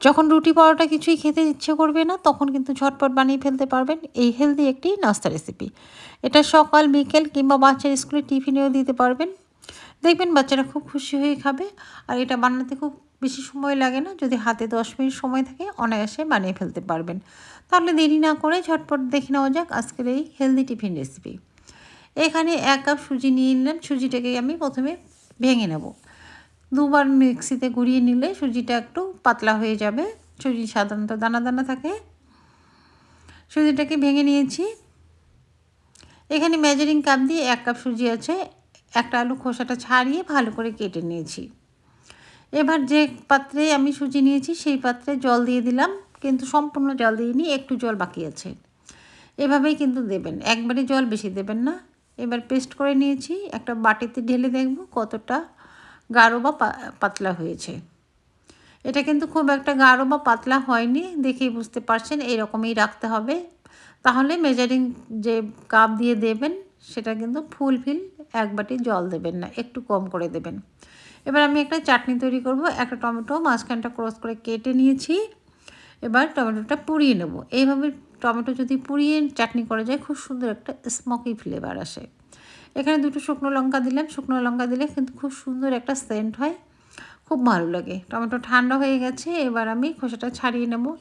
যখন রুটি পরোটা কিছুই খেতে ইচ্ছে করবে না, তখন কিন্তু ঝটপট বানিয়ে ফেলতে পারবেন এই হেলদি একটি নাস্তা রেসিপি এটা সকাল, বিকেল কিংবা বাচ্চার স্কুলে টিফিনেও দিতে পারবেন। দেখবেন বাচ্চারা খুব খুশি হয়ে খাবে। আর এটা বানাতে খুব বেশি সময় লাগে না, যদি হাতে দশ মিনিট সময় থাকে, অনায়াসে বানিয়ে ফেলতে পারবেন। তাহলে দেরি না করে ঝটপট দেখে নেওয়া যাক আজকের এই হেলদি টিফিন রেসিপি এখানে এক কাপ সুজি নিয়ে নিলাম। সুজিটাকে আমি প্রথমে ভেঙে নেব। দুবার মিক্সিতে গুঁড়িয়ে নিলে সুজিটা একটু পাতলা হয়ে যাবে। সুজি সাধারণত দানা দানা থাকে। সুজিটাকে ভেঙে নিয়েছি। এখানে মেজারিং কাপ দিয়ে এক কাপ সুজি আছে। একটা আলু খোসাটা ছাড়িয়ে ভালো করে কেটে নিয়েছি। এবার যে পাত্রে আমি সুজি নিয়েছি সেই পাত্রে জল দিয়ে দিলাম। কিন্তু সম্পূর্ণ জল দিইনি, একটু জল বাকি আছে। এভাবেই কিন্তু দেবেন। একবারে জল বেশি দেবেন না। এবার পেস্ট করে নিয়েছি। একটা বাটিতে ঢেলে দেখব কতটা গাঢ় বা পাতলা হয়েছে। এটা কিন্তু খুব একটা গাঢ় বা পাতলা হয়নি, দেখেই বুঝতে পারছেন এরকমই রাখতে হবে। তাহলে মেজারিং যে কাপ দিয়ে দেবেন, সেটা কিন্তু ফুল ফিল এক বাটি জল দেবেন না, একটু কম করে দেবেন। এবার আমি একটা চাটনি তৈরি করব, একটা টমেটো, মাঝখানটা ক্রস করে কেটে নিয়েছি। এবার টমেটোটা পুড়িয়ে নেব। এইভাবে টমেটো যদি পুড়িয়ে চাটনি করা যায়, খুব সুন্দর একটা স্মোকি ফ্লেভার আসে। এখানে দুটো শুকনো লঙ্কা দিলাম। শুকনো লঙ্কা দিলে কিন্তু খুব সুন্দর একটা সেন্ট হয়। খুব ভালো লাগে। টমেটো ঠান্ডা হয়ে গেছে, এবার আমি খোসাটা ছাড়িয়ে নেব।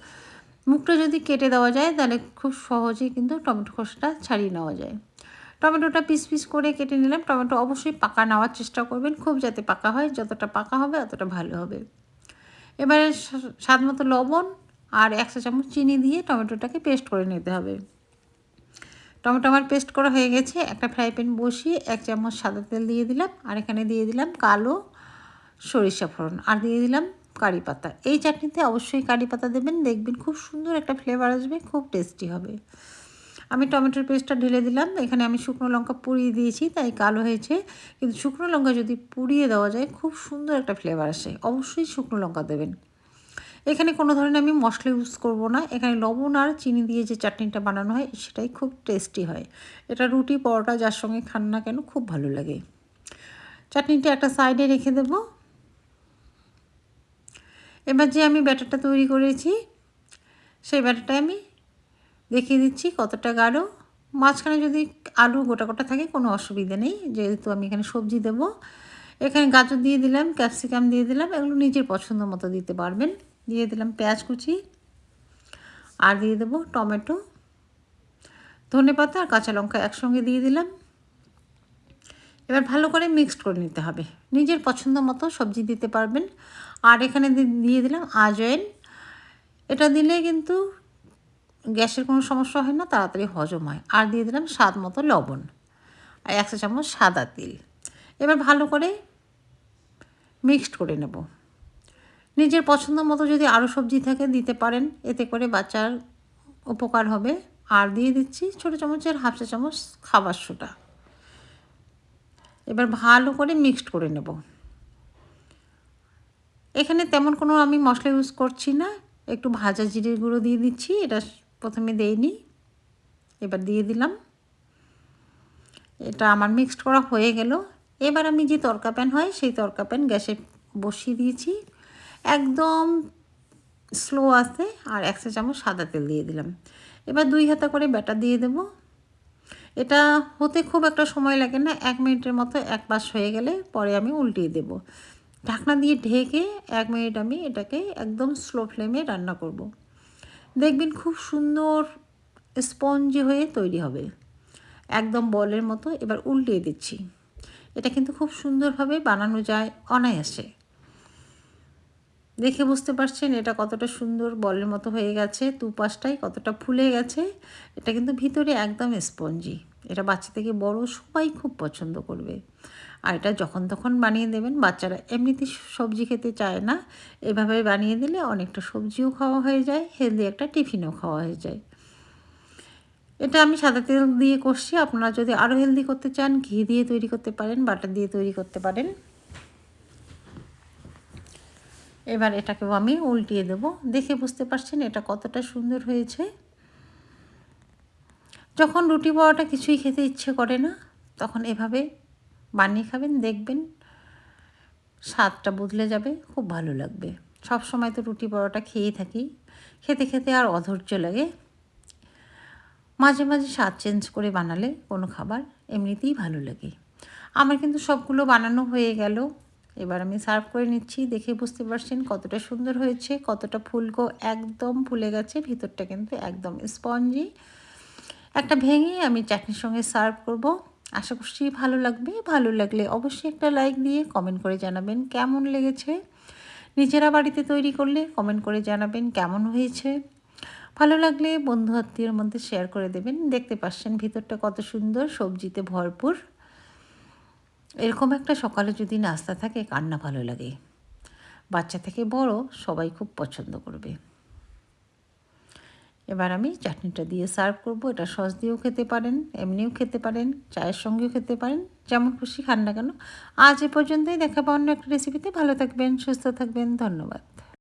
মুখটা যদি কেটে দেওয়া যায়, তাহলে খুব সহজেই কিন্তু টমেটো খোসাটা ছাড়িয়ে নেওয়া যায়। টমেটোটা পিস পিস করে কেটে নিলাম। টমেটো অবশ্যই পাকা নেওয়ার চেষ্টা করবেন। খুব যাতে পাকা হয়, যতটা পাকা হবে, অতটা ভালো হবে। এবারে স্বাদ মতো লবণ আর একশো চামচ চিনি দিয়ে টমেটোটাকে পেস্ট করে নিতে হবে। টমেটো আমার পেস্ট করা হয়ে গেছে। একটা ফ্রাই প্যান বসিয়ে এক চামচ সাদা তেল দিয়ে দিলাম। আর এখানে দিয়ে দিলাম কালো সরিষা ফোড়ন। আর দিয়ে দিলাম কারি পাতা। এই চাটনিতে অবশ্যই কারি পাতা দেবেন। দেখবেন খুব সুন্দর একটা ফ্লেভার আসবে, খুব টেস্টি হবে। আমি টমেটোর পেস্টটা ঢেলে দিলাম। এখানে আমি শুকনো লঙ্কা পুড়িয়ে দিয়েছি, তাই কালো হয়েছে। কিন্তু শুকনো লঙ্কা যদি পুড়িয়ে দেওয়া যায়, খুব সুন্দর একটা ফ্লেভার আসে। অবশ্যই শুকনো লঙ্কা দেবেন। এখানে কোনো ধরনের আমি মশলা ইউজ করব না। এখানে লবণ আর চিনি দিয়ে যে চাটনিটা বানানো হয়, সেটাই খুব টেস্টি হয়। এটা রুটি পরোটা যার সঙ্গে খান না কেন খুব ভালো লাগে। চাটনিটা একটা সাইডে রেখে দেব। এবার যে আমি ব্যাটারটা তৈরি করেছি, সেই ব্যাটারটা আমি দেখিয়ে দিচ্ছি কতটা গাঢ়। মাঝখানে যদি আলু গোটা গোটা থাকে, কোনো অসুবিধা নেই। যেহেতু আমি এখানে সবজি দেব। এখানে গাজর দিয়ে দিলাম, ক্যাপসিকাম দিয়ে দিলাম, এগুলো নিজের পছন্দ মতো দিতে পারবেন। দিয়ে দিলাম পেঁয়াজ কুচি আর দিয়ে দেবো টমেটো, ধনে পাতা আর কাঁচা লঙ্কা একসঙ্গে দিয়ে দিলাম। এবার ভালো করে মিক্সড করে নিতে হবে। নিজের পছন্দ মতো সবজি দিতে পারবেন। আর এখানে দিয়ে দিলাম আজয়েন এটা দিলে কিন্তু গ্যাসের কোনো সমস্যা হয় না, তাড়াতাড়ি হজম হয়। আর দিয়ে দিলাম স্বাদ মতো লবণ আর একশো চামচ সাদা তিল। এবার ভালো করে মিক্সড করে নেব। নিজের পছন্দ মতো যদি আরও সবজি থাকে দিতে পারেন, এতে করে বাচ্চার উপকার হবে। আর দিয়ে দিচ্ছি ছোটো চামচের হাফ চা চামচ খাবার সোটা এবার ভালো করে মিক্সড করে নেব। এখানে তেমন কোনো আমি মশলা ইউজ করছি না। একটু ভাজা জিরের গুঁড়ো দিয়ে দিচ্ছি, এটা প্রথমে দেইনি এবার দিয়ে দিলাম। এটা আমার মিক্সড করা হয়ে গেল। এবার আমি যে তরকা প্যান হয়, সেই তরকা প্যান গ্যাসে বসিয়ে দিয়েছি। একদম স্লো আছে, আর একশো চামচ সাদা তেল দিয়ে দিলাম। এবার দুই হাতা করে ব্যাটার দিয়ে দেব। এটা হতে খুব একটা সময় লাগে না, এক মিনিটের মতো এক পাশ হয়ে গেলে পরে আমি উল্টিয়ে দেব। ঢাকনা দিয়ে ঢেকে এক মিনিট আমি এটাকে একদম স্লো ফ্লেমে রান্না করব। দেখবেন খুব সুন্দর স্পঞ্জি হয়ে তৈরি হবে। একদম বলের মতো, এবার উল্টিয়ে দিচ্ছি। এটা কিন্তু খুব সুন্দরভাবে বানানো যায় অনায়াসে। দেখে বুঝতে পারছেন এটা কতটা সুন্দর বলের মতো হয়ে গেছে, দুপাশটাই কতটা ফুলে গেছে। এটা কিন্তু ভিতরে একদম স্পঞ্জি। এটা বাচ্চা থেকে বড় সবাই খুব পছন্দ করবে। আর এটা যখন তখন বানিয়ে দেবেন, বাচ্চারা এমনিতে সবজি খেতে চায় না। এভাবে বানিয়ে দিলে অনেকটা সবজিও খাওয়া হয়ে যায়, হেলদি একটা টিফিনও খাওয়া হয়ে যায়। এটা আমি সাদা তেল দিয়ে করছি, আপনারা যদি আরও হেলদি করতে চান, ঘি দিয়ে তৈরি করতে পারেন, বাটার দিয়ে তৈরি করতে পারেন। এবার এটাকেও আমি উল্টিয়ে দেব। দেখে বুঝতে পারছেন এটা কতটা সুন্দর হয়েছে। যখন রুটি পাওয়াটা কিছুই খেতে ইচ্ছে করে না, তখন এভাবে বানিয়ে খাবেন, দেখবেন স্বাদটা বদলে যাবে, খুব ভালো লাগবে। সব সময় তো রুটি পরোটা খেয়েই থাকি। খেতে খেতে আর অধৈর্য লাগে। মাঝে মাঝে স্বাদ চেঞ্জ করে বানালে কোনো খাবার এমনিতেই ভালো লাগে। আমার কিন্তু সবগুলো বানানো হয়ে গেল। এবার আমি সার্ভ করে নিচ্ছি, দেখে বুঝতে পারছেন কতটা সুন্দর হয়েছে, কতটা ফুলকো একদম ফুলে গেছে, ভিতরটা কিন্তু একদম স্পঞ্জি। একটা ভেঙে আমি চাটনির সঙ্গে সার্ভ করব। আশা করছি ভালো লাগবে, ভালো লাগলে অবশ্যই একটা লাইক দিয়ে কমেন্ট করে জানাবেন কেমন লেগেছে। নিজেরা বাড়িতে তৈরি করলে কমেন্ট করে জানাবেন কেমন হয়েছে। ভালো লাগলে বন্ধু আত্মীয়ের মধ্যে শেয়ার করে দেবেন, দেখতে পাচ্ছেন ভিতরটা কত সুন্দর, সবজিতে ভরপুর। এরকম একটা সকালে যদি নাস্তা থাকে, কান্না ভালো লাগে। বাচ্চা থেকে বড় সবাই খুব পছন্দ করবে। এবার আমি চাটনিটা দিয়ে সার্ভ করব। এটা সস দিয়েও খেতে পারেন, এমনিও খেতে পারেন, চায়ের সঙ্গেও খেতে পারেন, যেমন খুশি খান না কেন। আজ এ পর্যন্তই, দেখাবো অন্য একটা রেসিপিতে ভালো থাকবেন, সুস্থ থাকবেন, ধন্যবাদ।